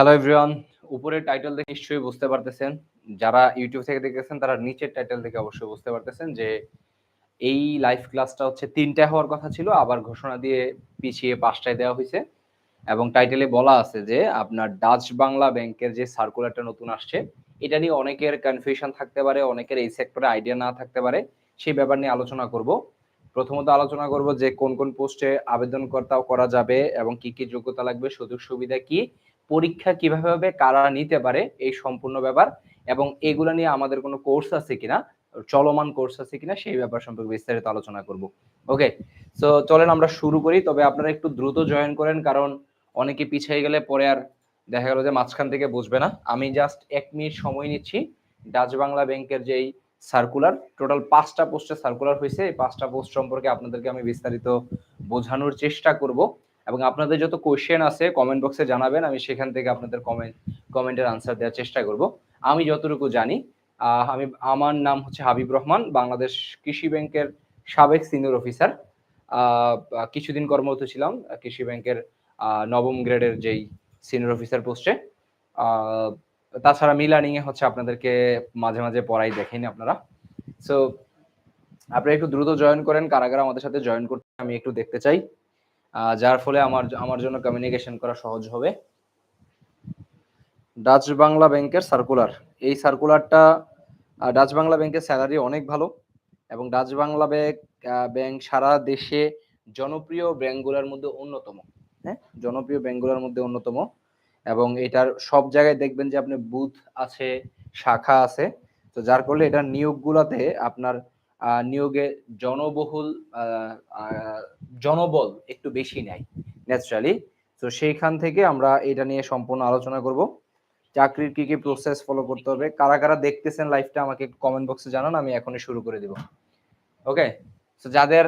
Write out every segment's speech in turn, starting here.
Hello everyone উপরের title দেখে নিশ্চয়ই বুঝতে পারতেছেন। যারা ইউটিউব থেকে দেখতেছেন, তারা নিচের টাইটেল থেকে অবশ্যই বুঝতে পারতেছেন যে এই লাইভ ক্লাসটা হচ্ছে তিনটা হওয়ার কথা ছিল, আবার ঘোষণা দিয়ে পিছিয়ে পাঁচটায় দেওয়া হয়েছে। এবং টাইটেলে বলা আছে যে আপনার ডাচ বাংলা ব্যাংকের যে সার্কুলারটা নতুন আসছে, এটা নিয়ে অনেকের কনফিউশন থাকতে পারে, অনেকের এই সেক্টরে আইডিয়া না থাকতে পারে। সেই ব্যাপার নিয়ে আলোচনা করব। প্রথমত আলোচনা করব যে কোন কোন পোস্টে আবেদন করা যাবে এবং কি কি যোগ্যতা লাগবে সুযোগ সুবিধা কি পরীক্ষা কীভাবে হবে কারা নিতে পারে, এই সম্পূর্ণ ব্যাপার এবং এগুলা নিয়ে আমাদের কোনো কোর্স আছে কিনা, চলমান কোর্স আছে কিনা সেই ব্যাপার সম্পর্কে বিস্তারিত আলোচনা করব। ওকে সো চলেন আমরা শুরু করি। তবে আপনারা একটু দ্রুত জয়েন করেন, কারণ অনেকে পিছিয়ে গেলে পরে আর দেখা গেল যে মাঝখান থেকে বুঝবে না। আমি জাস্ট এক মিনিট সময় নিচ্ছি। ডাচ বাংলা ব্যাংকের যেই সার্কুলার টোটাল পাঁচটা পোস্টে সার্কুলার হয়েছে এই পাঁচটা পোস্ট সম্পর্কে আপনাদেরকে আমি বিস্তারিত বোঝানোর চেষ্টা করব। এবং আপনাদের যত কোয়েশ্চেন আছে কমেন্ট বক্সে জানাবেন, আমি সেখান থেকে আপনাদের কমেন্ট কমেন্টের আনসার দেওয়ার চেষ্টা করব। আমি যতটুকু জানি আমি, আমার নাম হচ্ছে হাবিব রহমান, বাংলাদেশ কৃষি ব্যাংকের সাবেক সিনিয়র অফিসার কিছুদিন কর্মরত ছিলাম কৃষি ব্যাংকের নবম গ্রেডের যেই সিনিয়র অফিসার পোস্টে তাছাড়া মিলানিং এ হচ্ছে আপনাদেরকে মাঝে মাঝে পড়াই দেখেন আপনারা। সো আপনারা একটু দ্রুত জয়েন করেন, কারাগার আমাদের সাথে জয়েন করতে, আমি একটু দেখতে চাই। যার ফলে আমার আমার জন্য কমিউনিকেশন করা সহজ হবে। ডাচ বাংলা ব্যাংকের সার্কুলার এই সার্কুলারটা ডাচ বাংলা ব্যাংকের স্যালারি অনেক ভালো এবং ডাচ বাংলা ব্যাংক ব্যাংক সারা দেশে জনপ্রিয় ব্যাংকগুলোর মধ্যে অন্যতম। হ্যাঁ? জনপ্রিয় ব্যাংকগুলোর মধ্যে অন্যতম এবং এটার সব জায়গায় দেখবেন যে আপনি বুথ আছে, শাখা আছে। তো যার ফলে এটার নিয়োগগুলোতে আপনার নিয়োগে জনবহুল জনবল একটু বেশি নেয় ন্যাচারালি তো সেইখান থেকে আমরা এটা নিয়ে সম্পূর্ণ আলোচনা করব। চাকরির কি কি প্রসেস ফলো করতে হবে, কারা কারা দেখতেছেন লাইভটা আমাকে কমেন্ট বক্সে জানান, আমি এখনই শুরু করে দিব। ওকে তো যাদের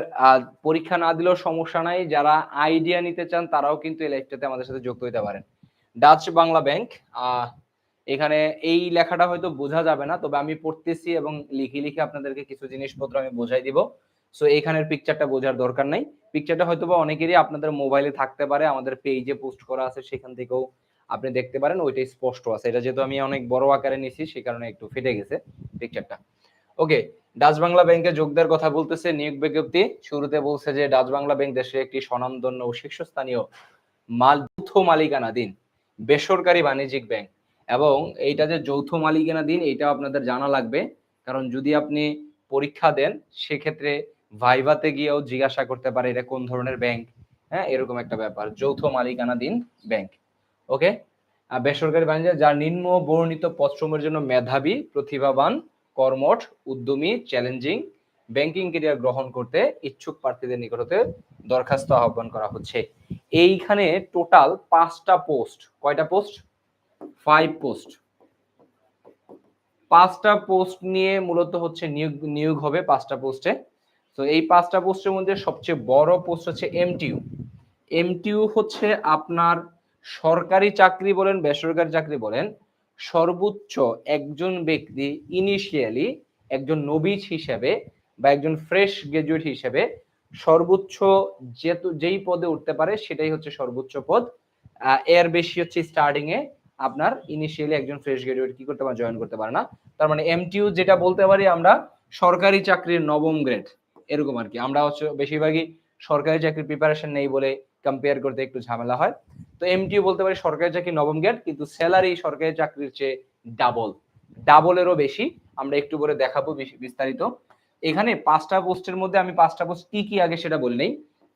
পরীক্ষা না দিলেও সমস্যা নাই, যারা আইডিয়া নিতে চান, তারাও কিন্তু এই লাইভটাতে আমাদের সাথে যুক্ত হতে পারেন। ডাচ বাংলা ব্যাংক এখানে এই লেখাটা হয়তো বোঝা যাবে না, তবে আমি পড়তেছি এবং লিখে লিখে আপনাদেরকে কিছু জিনিসপত্র আমি বোঝাই দিব। সো এইখানের পিকচারটা বোঝার দরকার নাই। পিকচারটা হয়তো বা অনেকেরই আপনাদের মোবাইলে থাকতে পারে, আমাদের পেজে পোস্ট করা আছে, সেখান থেকেও আপনি দেখতে পারেন, ওইটাই স্পষ্ট আছে। এটা যেহেতু আমি অনেক বড় আকারে নিছি সেই কারণে একটু ফেটে গেছে পিকচারটা ওকে ডাচ বাংলা ব্যাংকে দেওয়ার কথা বলতেছে নিয়োগ বিজ্ঞপ্তি। শুরুতে বলছে যে, ডাচ বাংলা ব্যাংক দেশের একটি স্বনামধন্য ও শীর্ষস্থানীয় মাল যৌথ মালিকানাধীন বেসরকারি বাণিজ্যিক ব্যাংক এবং এইটা যে যৌথ মালিকানাধীন এটা আপনাদের জানা লাগবে। কারণ যদি আপনি পরীক্ষা দেন, সেক্ষেত্রে ভাইভাতে গিয়েও জিজ্ঞাসা করতে পারে এটা কোন ধরনের ব্যাংক হ্যাঁ এরকম একটা ব্যাপার। যৌথ মালিকানাধীন ব্যাংক ওকে আর বেসরকারি বাণিজ্য, যার নিম্ন বর্ণিত পশ্রমের জন্য মেধাবী, প্রতিভাবান, কর্মঠ, উদ্যমী চ্যালেঞ্জিং ব্যাংকিং কেরিয়ার গ্রহণ করতে ইচ্ছুক প্রার্থীদের নিকটতে দরখাস্ত আহ্বান করা হচ্ছে। এইখানে টোটাল পাঁচটা পোস্ট কয়টা পোস্ট ফাইভ পোস্ট পাঁচটা পোস্ট নিয়ে মূলত হচ্ছে নিয়োগ নিয়োগ হবে পাঁচটা পোস্টে তো এই পাঁচটা পোস্টের মধ্যে সবচেয়ে বড় পোস্ট হচ্ছে এমটিইউ এমটিইউ হচ্ছে আপনার সরকারি চাকরি বলেন, বেসরকারি চাকরি বলেন, সর্বোচ্চ একজন ব্যক্তি ইনিশিয়ালি একজন নবীজ হিসেবে বা একজন ফ্রেশ গ্রাজুয়েট হিসেবে সর্বোচ্চ যেহেতু যেই পদে উঠতে পারে সেটাই হচ্ছে সর্বোচ্চ পদ। এর বেশি হচ্ছে স্টার্টিং এ আপনার ইনিশিয়ালি একজন ফ্রেশ গ্রাজুয়েট কি করতে পারে জয়েন করতে পারে না। তার মানে এমটিইউ যেটা বলতে পারি আমরা, সরকারি চাকরির নবম গ্রেড এরকম আর কি। আমরা হচ্ছে বেশিরভাগই সরকারি চাকরির প্রিপারেশন নেই বলে কম্পেয়ার করতে একটু ঝামেলা হয়। তো এমটিও বলতে পারি সরকারি চাকরি নবম গ্রেড কিন্তু স্যালারি সরকারি চাকরির চেয়ে ডাবল ডাবলেরও বেশি। আমরা একটু করে দেখাবো বিস্তারিত। এখানে পাঁচটা পোস্টের মধ্যে আমি পাঁচটা পোস্ট কি কি আগে সেটা বলি নেই।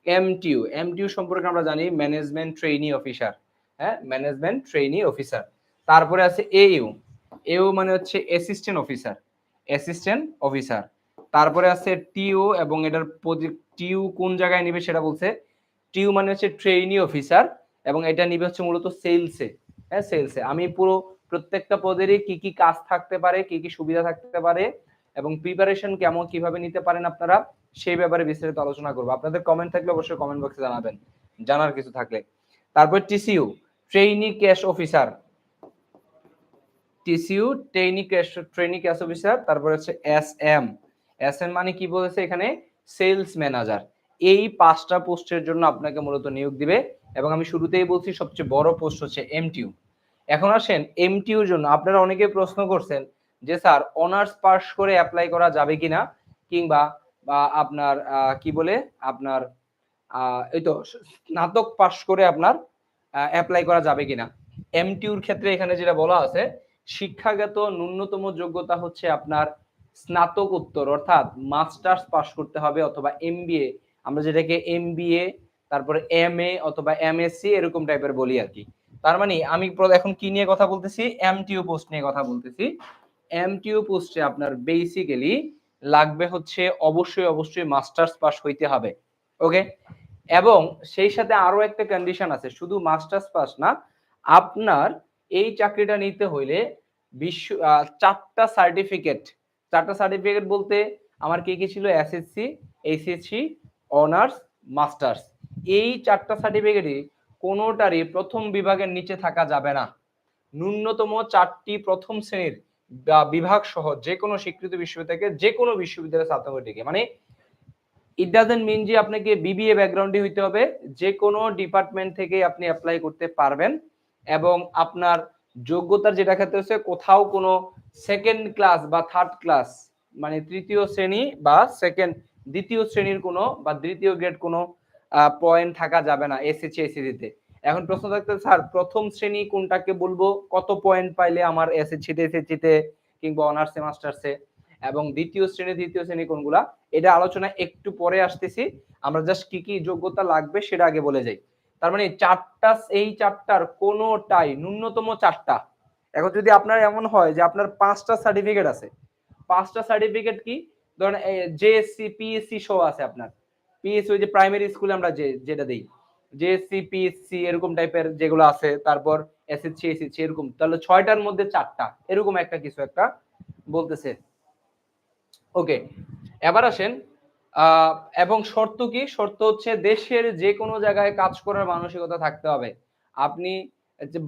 এমটিউ এমটিউ সম্পর্কে আমরা জানি ম্যানেজমেন্ট ট্রেইনি অফিসার হ্যাঁ ম্যানেজমেন্ট ট্রেইনি অফিসার তারপরে আছে এইউ এউ মানে হচ্ছে অ্যাসিস্ট্যান্ট অফিসার অ্যাসিস্ট্যান্ট অফিসার তারপরে আছে টিও এবং এটার টিউ কোন জায়গায় নিবে সেটা বলছে। টিউ মানে হচ্ছে ট্রেইনি অফিসার এবং এটা নিবে হচ্ছে মূলত সেলসে হ্যাঁ সেলসে আমি পুরো প্রত্যেকটা পদেরই কি কি কাজ থাকতে পারে, কি কি সুবিধা থাকতে পারে এবং প্রিপারেশন কেমন কীভাবে নিতে পারেন আপনারা সেই ব্যাপারে বিস্তারিত আলোচনা করব। আপনাদের কমেন্ট থাকলে অবশ্যই কমেন্ট বক্সে জানাবেন, জানার কিছু থাকলে। তারপর TCO trainee cash officer TCO trainee cash trainee cash officer তারপর হচ্ছে এস এম এম মানে কি বলেছে এখানে? Sales manager. এই পাঁচটা পোস্টের জন্য আপনাকে মূলত নিয়োগ দিবে এবং আমি শুরুতেই বলছি সবচেয়ে বড় পোস্ট হচ্ছে এমটিউ। এখন আসেন, এমটিউর জন্য আপনারা অনেকে প্রশ্ন করছেন যে, স্যার, অনার্স পাস করে অ্যাপ্লাই করা যাবে কিনা? কিংবা আপনার কি বলে? আপনার এই তো স্নাতক পাস করে আপনার অ্যাপ্লাই করা যাবে কিনা? এমটিউর ক্ষেত্রে এখানে যেটা বলা আছে, শিক্ষাগত ন্যূনতম যোগ্যতা হচ্ছে আপনার স্নাতক উত্তর, অর্থাৎ মাস্টার্স পাস করতে হবে অথবা এমবিএ আমরা যেটাকে এমবিএ তারপরে এম এ অথবা এমএসসি এরকম টাইপের বলি আর কি তার মানে আমি এখন কি নিয়ে কথা বলতেছি? এমটিউ পোস্ট নিয়ে কথা বলতেছি। এমটিউ পোস্টে আপনার বেসিক্যালি লাগবে হচ্ছে অবশ্যই অবশ্যই মাস্টার্স পাস হইতে হবে ওকে এবং সেই সাথে আরও একটা কন্ডিশন আছে, শুধু মাস্টার্স পাস না, আপনার এই চাকরিটা নিতে হইলে বিশ্ব চারটা সার্টিফিকেট চারটা সার্টিফিকেট বলতে আমার কি কি ছিল? এসএসসি এইচএসসি অনার্স মাস্টার্স এই চারটা সার্টিফিকেটই কোনোটারই প্রথম বিভাগের নিচে থাকা যাবে না। ন্যূনতম চারটি প্রথম শ্রেণির বিভাগ সহ যে কোনো স্বীকৃত বিশ্ববিদ্যালয় থেকে যে কোনো বিশ্ববিদ্যালয়ের ছাত্রছাত্রীকে মানে ইট ডাজেন্ট মিন যে আপনাকে বিবিএ ব্যাকগ্রাউন্ডে হইতে হবে। যে কোনো ডিপার্টমেন্ট থেকে আপনি অ্যাপ্লাই করতে পারবেন এবং আপনার যোগ্যতার যেটা ক্ষেত্রে হচ্ছে কোথাও কোনো সেকেন্ড ক্লাস বা থার্ড ক্লাস মানে তৃতীয় শ্রেণি বা সেকেন্ড দ্বিতীয় শ্রেণির কোনো বা দ্বিতীয় গ্রেড কোনো পয়েন্ট থাকা যাবে না এসএসসি এসএসসিতে এখন প্রশ্ন থাকতে স্যার, প্রথম শ্রেণি কোনটাকে বলব? কত পয়েন্ট পাইলে আমার এসএসসিতে এসএসসিতে কিংবা অনার্সে মাস্টার্সে এবং দ্বিতীয় শ্রেণি তৃতীয় শ্রেণি কোনগুলা? এটা আলোচনা একটু পরে আসতেছি। আমরা জাস্ট কি কি যোগ্যতা লাগবে সেটা আগে বলে যাই। তার মানে চারটা, এই চারটার কোনোটাই, ন্যূনতম চারটা। এখন যদি আপনার এমন হয় যে আপনার পাঁচটা সার্টিফিকেট আছে, পাঁচটা সার্টিফিকেট কি? ধরেন জেএসসি পিএসসি সহ আছে আপনার। পিএসসি ওই যে প্রাইমারি স্কুলে আমরা যে, যেটা দিই। জেএসসি পিএসসি এরকম টাইপের যেগুলো আছে, তারপর এসএসসি এসএসসি এরকম। তাহলে ছয়টার মধ্যে চারটা, এরকম একটা কিছু একটা বলতেছে। ওকে এবার আসেন এবং শর্ত কি? শর্ত হচ্ছে দেশের যে কোনো জায়গায় কাজ করার মানসিকতা থাকতে হবে। আপনি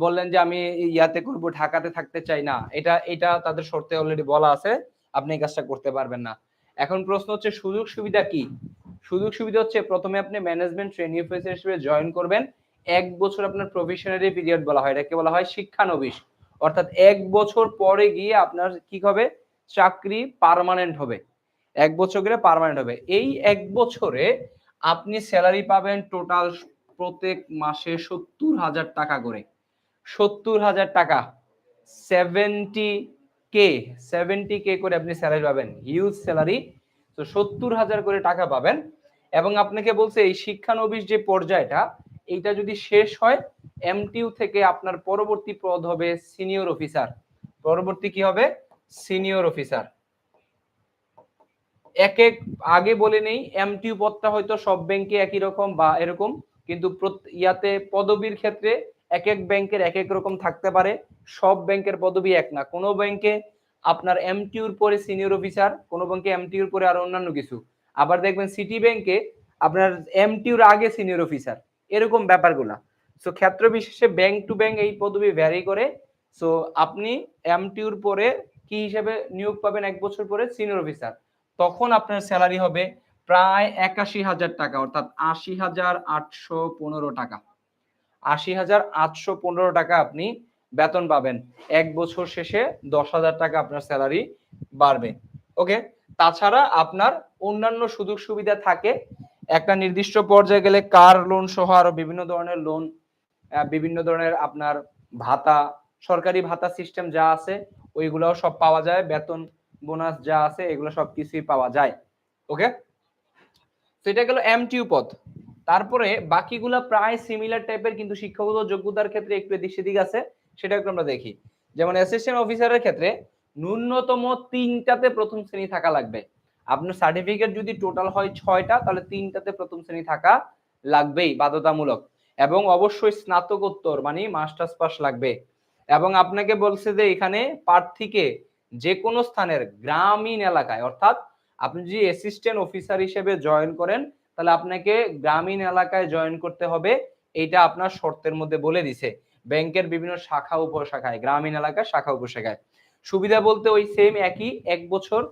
বললেন যে আমি ইয়াতে করব, ঢাকাতে থাকতে চাই, না। এটা এটা তাদের শর্তে অলরেডি বলা আছে। আপনি এই কাজটা করতে পারবেন না। এখন প্রশ্ন হচ্ছে, সুযোগ সুবিধা কি? সুযোগ সুবিধা হচ্ছে, প্রথমে আপনি ম্যানেজমেন্ট ট্রেনিং অফিসার হিসেবে জয়েন করবেন। এক বছর আপনার প্রফেশনারি পিরিয়ড বলা হয়। এটাকে বলা হয় শিক্ষানবিশ। অর্থাৎ এক বছর পরে গিয়ে আপনার কি হবে? চাকরি পারমানেন্ট হবে। এক বছর করে পারমানেন্ট হবে। এই এক বছরে আপনি স্যালারি পাবেন টোটাল প্রত্যেক মাসে সত্তর হাজার টাকা করে। সত্তর হাজার টাকা। সেভেন্টি কে সেভেন্টি কে করে আপনি স্যালারি পাবেন। হিউজ স্যালারি তো সত্তর হাজার করে টাকা পাবেন। এবং আপনাকে বলছে, এই শিক্ষানবিশ যে পর্যায়টা, এইটা যদি শেষ হয় এমটিউ থেকে আপনার পরবর্তী পদ হবে সিনিয়র অফিসার পরবর্তী কি হবে? সিনিয়র অফিসার এক এক আগে বলে নেই এমটিউ পদটা হয়তো সব ব্যাংকে একই রকম বা এরকম, কিন্তু ইয়াতে পদবীর ক্ষেত্রে এক এক ব্যাংকের এক এক রকম থাকতে পারে, সব ব্যাংকের পদবি এক না। কোনো ব্যাংকে আপনার এমটিউর পরে সিনিয়র অফিসার কোনো ব্যাংকে এমটিউর পরে আরও অন্যান্য কিছু। আবার দেখবেন সিটি ব্যাংকে আপনার এমটিউর আগে সিনিয়র অফিসার এরকম ব্যাপারগুলা। সো ক্ষেত্র বিশেষে ব্যাংক টু ব্যাংক এই পদবি ভ্যারি করে। সো আপনি এমটিউর পরে কি হিসেবে নিয়োগ পাবেন এক বছর পরে? সিনিয়র অফিসার তখন আপনার স্যালারি হবে প্রায় একাশি হাজার টাকা, অর্থাৎ আশি হাজার আটশো পনেরো টাকা। আশি হাজার আটশো পনেরো টাকা আপনি বেতন পাবেন। এক বছর শেষে দশ হাজার টাকা আপনার স্যালারি বাড়বে। ওকে? তাছাড়া আপনার অন্যান্য সুযোগ সুবিধা থাকে। একটা নির্দিষ্ট পর্যায়ে গেলে কার লোন সহ আরও বিভিন্ন ধরনের লোন বিভিন্ন ধরনের আপনার ভাতা, সরকারি ভাতা সিস্টেম যা আছে, ওইগুলাও সব পাওয়া যায়। বেতন বোনাস যা আছে, এগুলো সব কিছুই পাওয়া যায়। ওকে সেটা গেল এমটিউ পদ। তারপরে বাকিগুলা প্রায় সিমিলার টাইপের কিন্তু শিক্ষাগত যোগ্যতার ক্ষেত্রে একটু এদিক সেদিক আছে সেটা একটু আমরা দেখি। যেমন অ্যাসিস্ট্যান্ট অফিসারের ক্ষেত্রে ন্যূনতম তিনটাতে প্রথম শ্রেণি থাকা লাগবে। আপনার সার্টিফিকেট যদি টোটাল হয় ছয়টা, তাহলে তিনটাতে প্রথম শ্রেণি থাকা লাগবেই, বাধ্যতামূলক। এবং অবশ্যই স্নাতকোত্তর মানে মাস্টার্স পাস লাগবে। এবং আপনাকে বলছে যে এখানে প্রার্থীকে যে কোনো স্থানের গ্রামীণ এলাকায়, অর্থাৎ আপনি যদি অ্যাসিস্ট্যান্ট অফিসার হিসেবে জয়েন করেন, তাহলে আপনাকে গ্রামীণ এলাকায় জয়েন করতে হবে। এইটা আপনার শর্তের মধ্যে বলে দিছে। ব্যাংকের বিভিন্ন শাখা উপশাখায়, গ্রামীণ এলাকায় শাখা উপশাখায়। সুবিধা বলতে ওই সেম একই, এক বছর,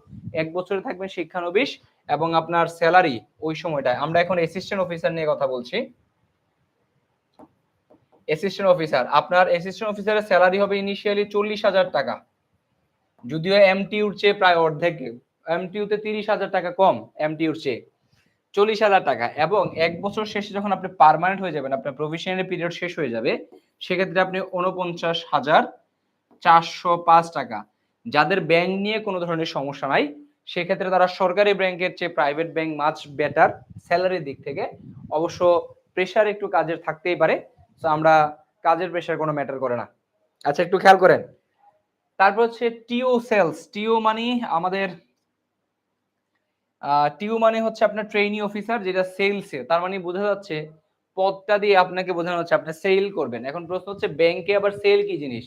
এক বছরে থাকবেন শিক্ষানবিশ এবং আপনার স্যালারি ওই সময়টায়। আমরা এখন অ্যাসিস্ট্যান্ট অফিসার নিয়ে কথা বলছি। অ্যাসিস্ট্যান্ট অফিসার আপনার অ্যাসিস্ট্যান্ট অফিসারের স্যালারি হবে ইনিশিয়ালি চল্লিশ হাজার টাকা। যদিও এমটিউর চেয়ে প্রায় অর্ধেক এমটিউতে তিরিশ হাজার টাকা কম এমটিউর চেয়ে চল্লিশ হাজার টাকা। এবং এক বছর শেষে যখন আপনি পারমানেন্ট হয়ে যাবেন, আপনার প্রফেশনাল পিরিয়ড শেষ হয়ে যাবে, সেক্ষেত্রে আপনি উনপঞ্চাশ হাজার চারশো পাঁচ টাকা। যাদের ব্যাংক নিয়ে কোনো ধরনের সমস্যা নাই, সেক্ষেত্রে তারা সরকারি ব্যাংকের চেয়ে প্রাইভেট ব্যাংক মাছ বেটার স্যালারির দিক থেকে। অবশ্য প্রেশার একটু কাজের থাকতেই পারে তো আমরা কাজের প্রেশার কোনো ম্যাটার করে না। আচ্ছা একটু খেয়াল করেন। তারপর হচ্ছে টিও সেলস টিও মানে আমাদের টিউ মানে হচ্ছে আপনার ট্রেনি অফিসার যেটা সেলসে তার মানে বোঝা যাচ্ছে পদটা দিয়ে আপনাকে বোঝানো হচ্ছে, আপনি সেল করবেন। এখন প্রশ্ন হচ্ছে ব্যাংকে আবার সেল কি জিনিস?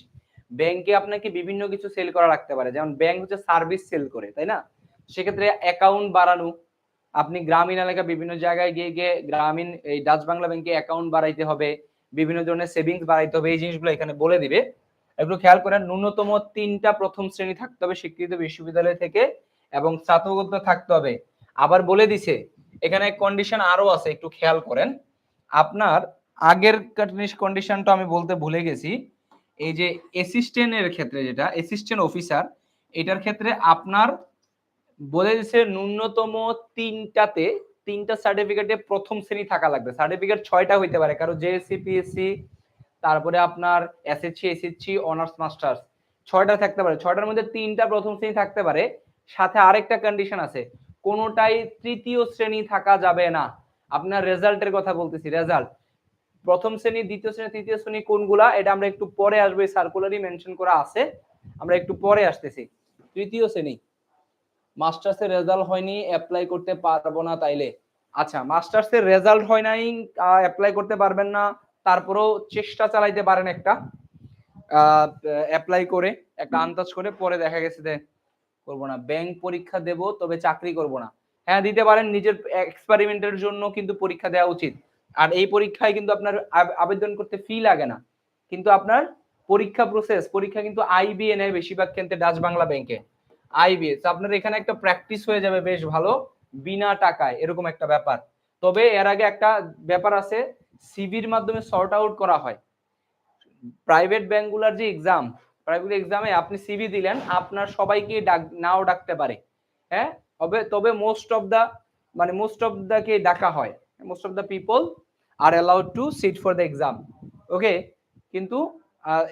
ব্যাংকে আপনাকে বিভিন্ন কিছু সেল করা রাখতে পারে, যেমন ব্যাংক হচ্ছে সার্ভিস সেল করে, তাই না? সেক্ষেত্রে অ্যাকাউন্ট বাড়ানো, আপনি গ্রামীণ এলাকা বিভিন্ন জায়গায় গিয়ে গিয়ে গ্রামীণ এই ডাচ বাংলা ব্যাংকে অ্যাকাউন্ট বাড়াইতে হবে, বিভিন্ন ধরনের সেভিংস বাড়াইতে হবে, এই জিনিসগুলো এখানে বলে দিবে। একটু খেয়াল করেন, ন্যূনতম তিনটা প্রথম শ্রেণি থাকতে হবে স্বীকৃত বিশ্ববিদ্যালয় থেকে এবং স্নাতকোত্তর থাকতে হবে। আবার বলে দিছে, এখানে কন্ডিশন আরও আছে, একটু খেয়াল করেন। আপনার আগের কন্ডিশনটা আমি বলতে ভুলে গেছি, এই যে অ্যাসিস্ট্যান্টের ক্ষেত্রে যেটা অ্যাসিস্ট্যান্ট অফিসার এটার ক্ষেত্রে আপনার বলে দিছে ন্যূনতম তিনটাতে, তিনটা সার্টিফিকেটে প্রথম শ্রেণি থাকা লাগবে। সার্টিফিকেট ছয়টা হইতে পারে, কারও জেএসসি পিএসসি তারপরে আপনার এসএসসি এসএসসি অনার্স মাস্টার্স ছয়টা থাকতে পারে। ছয়টার মধ্যে তিনটা প্রথম শ্রেণি থাকতে পারে। সাথে আরেকটা কন্ডিশন আছে। কোনোটাই তৃতীয় শ্রেণি থাকা যাবে না। আপনার রেজাল্টের কথা বলতেছি রেজাল্ট প্রথম শ্রেণি, দ্বিতীয় শ্রেণি, তৃতীয় শ্রেণি কোনগুলা, এটা আমরা একটু পরে আসব সার্কুলারই মেনশন করা আছে। আমরা একটু পরে আসতেছি। তৃতীয় শ্রেণি। মাস্টার্সের রেজাল্ট হয়নি অ্যাপ্লাই করতে পারব না তাইলে। আচ্ছা মাস্টার্সের রেজাল্ট হয় নাই অ্যাপ্লাই করতে পারবেন না। তারপরেও চেষ্টা চালাইতে পারেন একটা অ্যাপ্লাই করে একটা আন্দাজ করে পরে দেখা গেছে যে করব না। ব্যাংক পরীক্ষা দেব তবে চাকরি করব না। হ্যাঁ দিতে পারেন নিজের এক্সপেরিমেন্টের জন্য কিন্তু পরীক্ষা দেওয়া উচিত। আর এই পরীক্ষায় কিন্তু আপনার আবেদন করতে ফি লাগে না। কিন্তু আপনার পরীক্ষা প্রসেস পরীক্ষা কিন্তু আইবিএ নেয় বেশিরভাগ ক্ষেত্রে ডাচ বাংলা ব্যাংকে আইবিএ তো আপনার এখানে একটা প্র্যাকটিস হয়ে যাবে বেশ ভালো বিনা টাকায় এরকম একটা ব্যাপার। তবে এর আগে একটা ব্যাপার আছে সিভির মাধ্যমে সর্ট আউট করা হয়। প্রাইভেট ব্যাংকগুলার যে এক্সাম প্রাইভেট এক্সামে আপনি সিভি দিলেন, আপনার সবাইকে ডাক, নাও ডাকতে পারে। হ্যাঁ? তবে তবে মোস্ট অফ দা মানে মোস্ট অফ দা কে ডাকা হয়। Most of the people are allowed to sit for the exam okay কিন্তু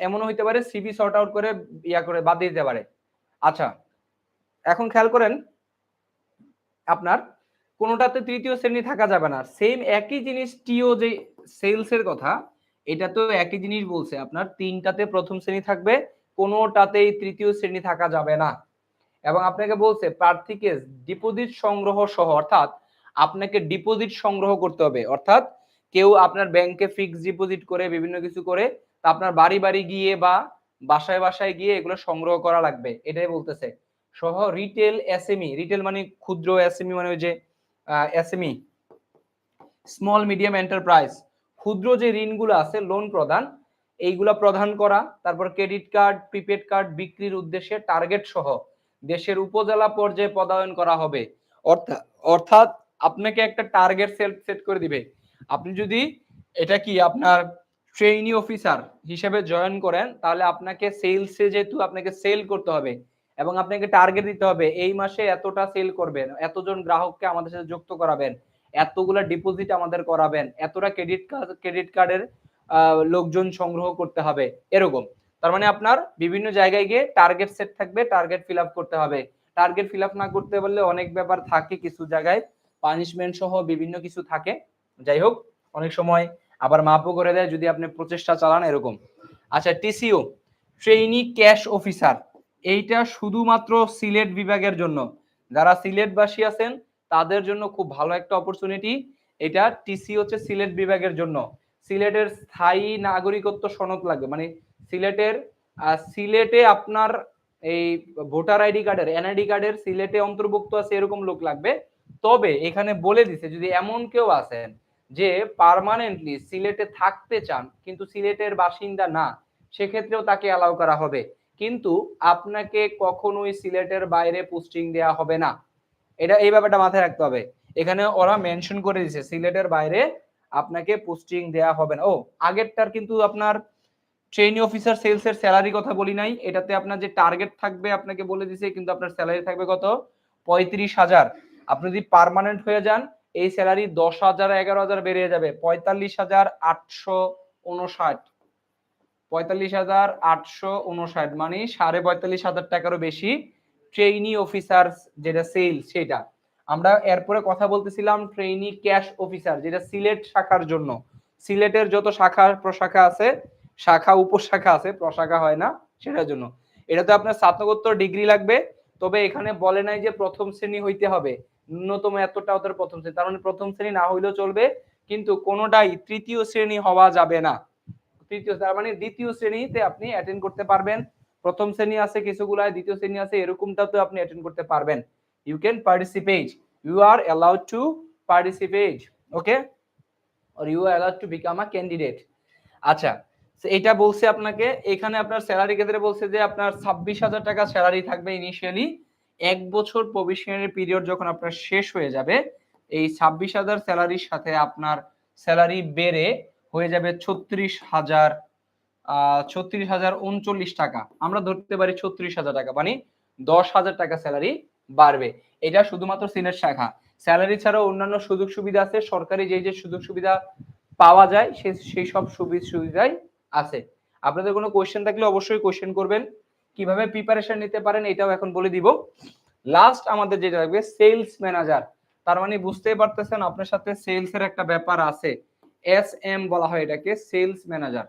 এমনও হইতে পারে সিভি শর্ট আউট করে, ইয়া করে, বাদ দিতে পারে। আচ্ছা এখন খেয়াল করেন, আপনার কোনোটাতে তৃতীয় শ্রেণি থাকা যাবে না। সেম একই জিনিস টিও যে সেলসের কথা এটা তো একই জিনিস বলছে আপনার, তিনটাতে প্রথম শ্রেণি থাকবে, কোনোটাতেই তৃতীয় শ্রেণি থাকা যাবে না। এবং আপনাকে বলছে প্রার্থীকে ডিপোজিট সংগ্রহ সহ, অর্থাৎ আপনাকে ডিপোজিট সংগ্রহ করতে হবে। অর্থাৎ কেউ আপনার ব্যাংকে ফিক্সড ডিপোজিট করে, বিভিন্ন কিছু করে, তা আপনার বাড়ি বাড়ি গিয়ে বা বাসায় বাসায় গিয়ে এগুলো সংগ্রহ করা লাগবে, এটাই বলতেছে। সহ রিটেল এসএমই রিটেল মানে ক্ষুদ্র এসএমই মানে ওই যে এসএমই স্মল মিডিয়াম এন্টারপ্রাইজ ক্ষুদ্র যে ঋণগুলো আছে লোন প্রদান, এইগুলা প্রদান করা, তারপর ক্রেডিট কার্ড প্রিপেড কার্ড বিক্রির উদ্দেশ্যে টার্গেট সহ দেশের উপজেলা পর্যায়ে পদায়ন করা হবে। অর্থাৎ অর্থাৎ আপনাকে একটা টার্গেট সেট সেট করে দিবে। আপনি যদি এটা কি আপনার ট্রেইনি অফিসার হিসেবে জয়েন করেন, তাহলে আপনাকে সেলসে যেহেতু আপনাকে সেল করতে হবে এবং আপনাকে টার্গেট দিতে হবে, এই মাসে এতটা সেল করবেন, এতজন গ্রাহককে আমাদের সাথে যুক্ত করাবেন, এতগুলা ডিপোজিট আমাদের করাবেন, এতটা ক্রেডিট কার্ড ক্রেডিট কার্ডের লোকজন সংগ্রহ করতে হবে, এরকম। তার মানে আপনার বিভিন্ন জায়গায় গিয়ে টার্গেট সেট থাকবে টার্গেট ফিল আপ করতে হবে। টার্গেট ফিল আপ না করতে পারলে অনেক ব্যাপার থাকে কিছু জায়গায় পানিশমেন্ট সহ বিভিন্ন কিছু থাকে। যাই হোক, অনেক সময় আবার মাপও করে দেয় যদি আপনি প্রচেষ্টা চালান এরকম। আচ্ছা টিসিও ট্রেইনি ক্যাশ অফিসার এইটা শুধুমাত্র সিলেট বিভাগের জন্য। যারা সিলেটবাসী আছেন, তাদের জন্য খুব ভালো একটা অপরচুনিটি এটা টিসি হচ্ছে সিলেট বিভাগের জন্য। সিলেটের স্থায়ী নাগরিকত্ব সনদ লাগবে। মানে সিলেটের সিলেটে আপনার এই ভোটার আইডি কার্ডের, এনআইডি কার্ডের সিলেটে অন্তর্ভুক্ত আছে এরকম লোক লাগবে। তবে এখানে বলে দিছে, যদি এমন কেউ আছেন যে পারমানেন্টলি সিলেটে থাকতে চান, কিন্তু সিলেটের বাসিন্দা না, সেক্ষেত্রেও তাকে অ্যালাউ করা হবে। কিন্তু আপনাকে কখনোই সিলেটের বাইরে পোস্টিং দেওয়া হবে না। এটা, এই ব্যাপারটা মাথায় রাখতে হবে। এখানে ওরা মেনশন করে দিছে সিলেটের বাইরে আপনাকে পোস্টিং দেয়া হবে না। ও, আগেরটার কিন্তু আপনার ট্রেনি অফিসার সেলস এর স্যালারি কথা বলি নাই। এটাতে আপনার যে টার্গেট থাকবে আপনাকে বলে দিছে কিন্তু আপনার স্যালারি থাকবে কত? পঁয়ত্রিশ হাজার। আপনি যদি পার্মানেন্ট হয়ে যান, এই স্যালারি দশ হাজার, এগারো হাজার বেড়ে যাবে। পঁয়তাল্লিশ হাজার আটশো উনষাট। পঁয়তাল্লিশ হাজার আটশো উনষাট মানে সাড়ে পঁয়তাল্লিশ হাজার টাকারও বেশি ট্রেইনি অফিসার যেটা সেলস সেটা। আমরা এরপরে কথা বলতেছিলাম ট্রেইনি ক্যাশ অফিসার যেটা সিলেট শাখার জন্য। সিলেটের যত শাখা, প্রশাখা আছে, শাখা, উপশাখা আছে, প্রশাখা হয় না সেটার জন্য। এটাতে আপনার স্নাতকোত্তর ডিগ্রি লাগবে, তবে এখানে বলে নাই যে প্রথম শ্রেণি হইতে হবে। ন্যূনতম এতটা ওদের প্রথম শ্রেণি, তার মানে প্রথম শ্রেণি না হইলেও চলবে, কিন্তু কোনোটাই তৃতীয় শ্রেণি হওয়া যাবে না। তৃতীয় তার মানে দ্বিতীয় শ্রেণীতে আপনি অ্যাটেন্ড করতে পারবেন। প্রথম শ্রেণি আছে কিছুগুলায়, দ্বিতীয় শ্রেণি আছে এরকমটাতে আপনি অ্যাটেন্ড করতে পারবেন। You can participate you are allowed to participate okay or you are allowed to become a candidate আচ্ছা এটা বলছে আপনাকে, এখানে আপনার স্যালারি ক্ষেত্রে বলছে যে আপনার ছাব্বিশ হাজার টাকা স্যালারি থাকবে ইনিশিয়ালি এক বছর প্রবেশনারি পিরিয়ড যখন আপনার শেষ হয়ে যাবে, এই ছাব্বিশ হাজার স্যালারির সাথে আপনার স্যালারি বেড়ে হয়ে যাবে ছত্রিশ হাজার ছত্রিশ হাজার উনচল্লিশ টাকা। আমরা ধরতে পারি ছত্রিশ হাজার টাকা মানে দশ হাজার টাকা স্যালারি বাড়বে। এটা শুধুমাত্র সিনেট শাখা। স্যালারি ছাড়াও অন্যান্য সুযোগ সুবিধা আছে, সরকারি যে যে সুযোগ সুবিধা পাওয়া যায়, সেই সেই সব সুবিধা সুবিধাই আছে। আপনাদের কোনো কোয়েশ্চেন থাকলে অবশ্যই কোয়েশ্চেন করবেন। কীভাবে প্রিপারেশন নিতে পারেন, এটাও এখন বলে দিব। লাস্ট আমাদের যেটা থাকবে সেলস ম্যানেজার তার মানে বুঝতেই পারতেছেন, আপনার সাথে সেলস এর একটা ব্যাপার আছে। এস এম বলা হয় এটাকে সেলস ম্যানেজার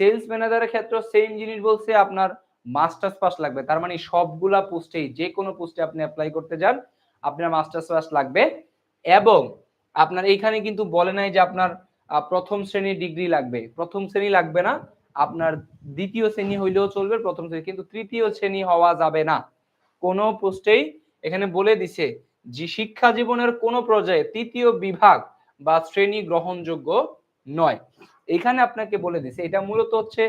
সেলস ম্যানেজারের ক্ষেত্রে সেম জিনিস বলছে আপনার মাস্টার্স পাস লাগবে। তার মানে সবগুলা পোস্টেই যে কোনো পোস্টে আপনি অ্যাপ্লাই করতে যান, আপনার মাস্টার্স পাস লাগবে। এবং আপনার এইখানে কিন্তু বলে নাই যে আপনার প্রথম শ্রেণির ডিগ্রি লাগবে। প্রথম শ্রেণি লাগবে না, আপনার দ্বিতীয় শ্রেণি হইলেও চলবে, প্রথম শ্রেণি। কিন্তু তৃতীয় শ্রেণি হওয়া যাবে না। কোনো পোস্টেই এখানে বলে দিছে যে শিক্ষা জীবনের কোনো পর্যায়ে তৃতীয় বিভাগ বা শ্রেণি গ্রহণযোগ্য নয়। এখানে আপনাকে বলে দিছে, এটা মূলত হচ্ছে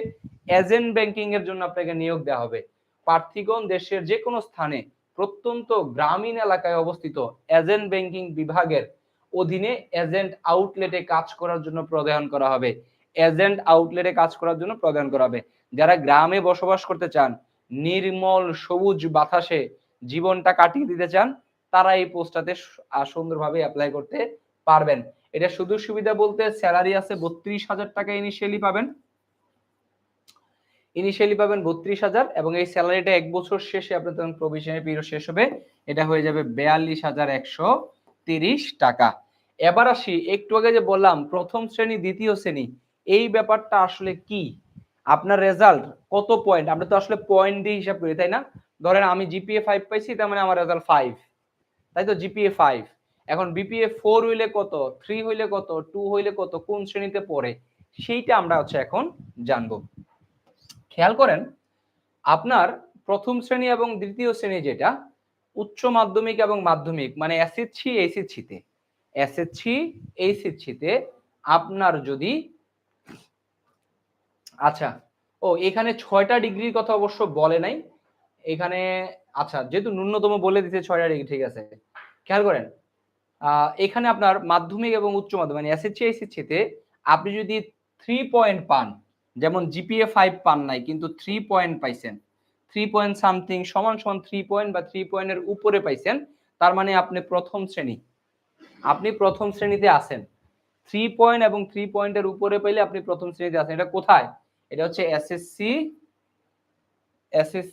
এজেন্ট ব্যাংকিং এর জন্য আপনাকে নিয়োগ দেওয়া হবে। প্রার্থীগণ দেশের যে কোনো স্থানে প্রত্যন্ত গ্রামীণ এলাকায় অবস্থিত এজেন্ট ব্যাংকিং বিভাগের অধীনে এজেন্ট আউটলেটে কাজ করার জন্য প্রদান করা হবে। এজেন্ট আউটলেটে কাজ করার জন্য প্রদান করা হবে। যারা গ্রামে বসবাস করতে চান, নির্মল সবুজ বাতাসে জীবনটা কাটিয়ে দিতে চান, তারা এই পোস্টটাতে সুন্দরভাবে অ্যাপ্লাই করতে পারবেন। এটা সুযোগ সুবিধা বলতে স্যালারি আছে বত্রিশ হাজার টাকা ইনিশিয়ালি পাবেন। ইনিশিয়ালি পাবেন বত্রিশ হাজার এবং এই স্যালারিটা এক বছর শেষে আপনার তখন প্রভিশনারি পিরিয়ড শেষ হবে। এটা হয়ে যাবে বেয়াল্লিশ হাজার একশো তিরিশ টাকা। এবার আসি, একটু আগে যে বললাম, প্রথম শ্রেণি, দ্বিতীয় শ্রেণি, এই ব্যাপারটা আসলে কি? আপনার রেজাল্ট কত পয়েন্ট আমরা তো আসলে পয়েন্ট দিয়ে হিসাব করি, তাই না? ধরেন আমি জিপিএ ফাইভ পাইছি, তার মানে আমার রেজাল্ট ফাইভ তাই তো? জিপিএ ফাইভ এখন বিপিএ ফোর হইলে কত? থ্রি হইলে কত? টু হইলে কত? কোন শ্রেণীতে পড়ে? সেইটা আমরা হচ্ছে এখন জানব। খেয়াল করেন, আপনার প্রথম শ্রেণি এবং দ্বিতীয় শ্রেণি যেটা, উচ্চ মাধ্যমিক এবং মাধ্যমিক মানে এসএসসি এইচএসসিতে এসএসসি এইচএসসিতে আপনার যদি আচ্ছা ও, এখানে ছয়টা ডিগ্রির কথা অবশ্য বলে নাই। এখানে আচ্ছা যেহেতু ন্যূনতম বলে দিতে ছয়টা ডিগ্রি, ঠিক আছে। খেয়াল করেন এখানে আপনার মাধ্যমিক এবং উচ্চ মাধ্যমিক মানে এসএসসি এইচএসসিতে আপনি যদি থ্রি পয়েন্ট পান, যেমন জিপিএ ফাইভ পান নাই, কিন্তু থ্রি পয়েন্ট পাইছেন থ্রি পয়েন্ট সামথিং সমান সমান থ্রি পয়েন্ট বা থ্রি পয়েন্টের উপরে পাইছেন, তার মানে আপনি প্রথম শ্রেণি। আপনি প্রথম শ্রেণীতে আছেন। থ্রি পয়েন্ট এবং থ্রি পয়েন্টের উপরে পাইলে আপনি প্রথম শ্রেণীতে আছেন। এটা কোথায়? এটা হচ্ছে এসএসসি এসএসসি